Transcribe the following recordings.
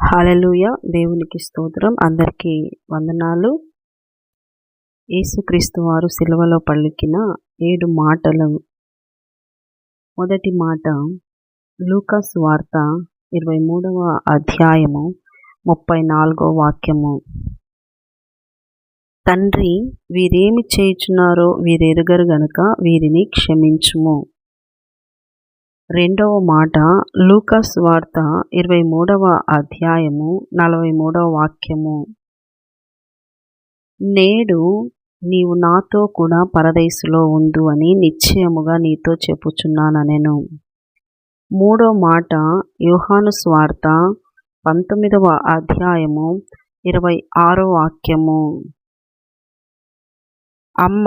హలలుయ. దేవునికి స్తోత్రం. అందరికీ వందనాలు. యేసుక్రీస్తు వారు సిలువలో పలికిన ఏడు మాటలు. మొదటి మాట లూకాస్ వార్త ఇరవై మూడవ అధ్యాయము ముప్పై నాలుగో వాక్యము. తండ్రి వీరేమి చేయుచున్నారో వీరెరుగరు గనుక వీరిని క్షమించుము. రెండవ మాట లూకాస్ వార్త ఇరవై మూడవ అధ్యాయము నలభై మూడవ వాక్యము. నేడు నీవు నాతో కూడా పరదేశులో ఉండు అని నిశ్చయముగా నీతో చెప్పుచున్నానెను మూడో మాట యోహాను స్వార్త పంతొమ్మిదవ అధ్యాయము ఇరవై ఆరో వాక్యము. అమ్మ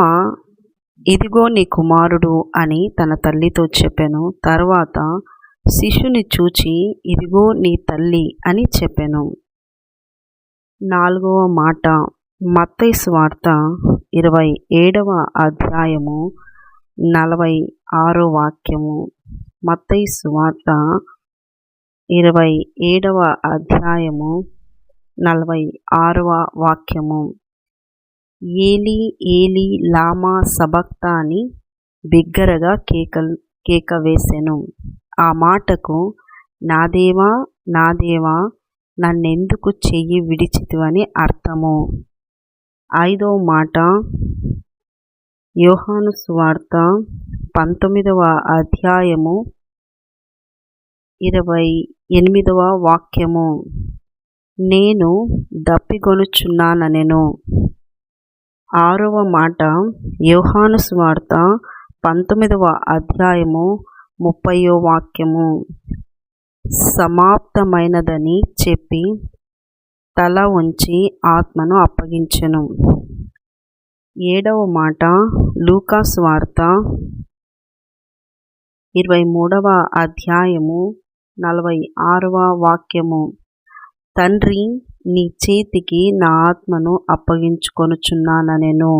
ఇదిగో నీ కుమారుడు అని తన తల్లితో చెప్పాను. తర్వాత శిశుని చూచి ఇదిగో నీ తల్లి అని చెప్పాను. నాలుగవ మాట. మత్తయి స్వార్త ఇరవై ఏడవ అధ్యాయము నలభై ఆరో వాక్యము. మత్తయి స్వార్త ఇరవై ఏడవ అధ్యాయము నలభై ఆరవ వాక్యము. ఏలి ఏలి లామా సబక్తా అని బిగ్గరగా కేక కేక వేసెను ఆ మాటకు నా దేవా నా దేవా నన్నెందుకు చెయ్యి విడిచితివని అర్థము. ఐదో మాట యోహాను సువార్త పంతొమ్మిదవ అధ్యాయము ఇరవై ఎనిమిదవ వాక్యము. నేను దప్పిగొనుచున్నానెను ఆరవ మాట యోహాను స్వార్త పంతొమ్మిదవ అధ్యాయము ముప్పయో వాక్యము. సమాప్తమైనదని చెప్పి తల ఉంచి ఆత్మను అప్పగించెను. ఏడవ మాట లూకాస్ వార్త ఇరవై మూడవ అధ్యాయము నలభై ఆరవ వాక్యము. తండ్రి నీ చేతికి నా ఆత్మను అప్పగించుకొనుచున్నానెను